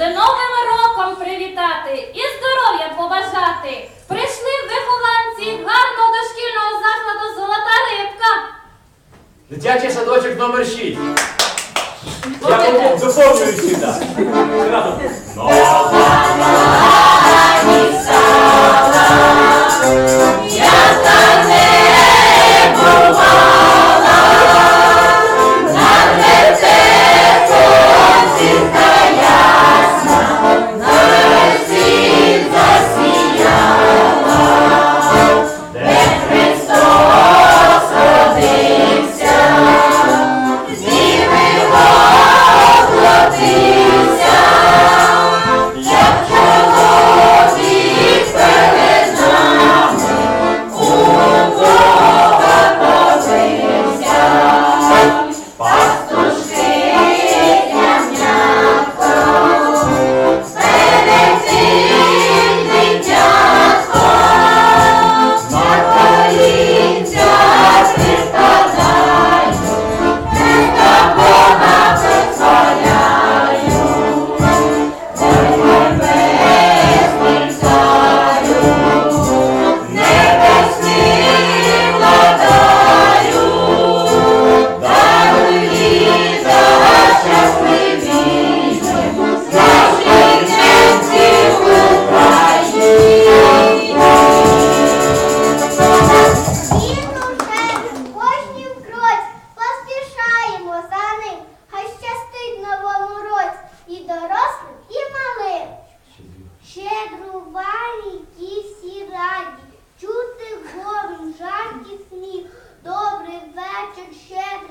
з новим роком привітати і здоров'я побажати. Прийшли вихованці гарного дошкільного закладу Золота рибка. Дитячий садочок номер 6. Я доповнюю сюди.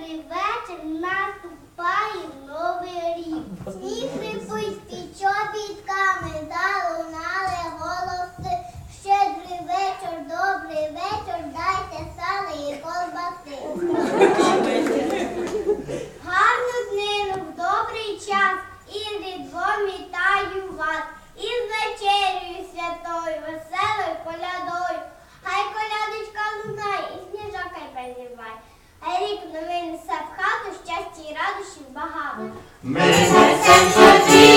Щедрий вечір, наступає новий рік. Сніг рипистий чобітками залунали голоси. Щедрий вечір, добрий вечір, дайте сали і колбаси. Гарну днину в добрий час і з різдвом вітаю вас, і з вечерею святою, веселою колядою. Хай колядочка лунає, і сніжок хай переливає. Рік новий несе в хату щастя і радощів багато. Ми несем тобі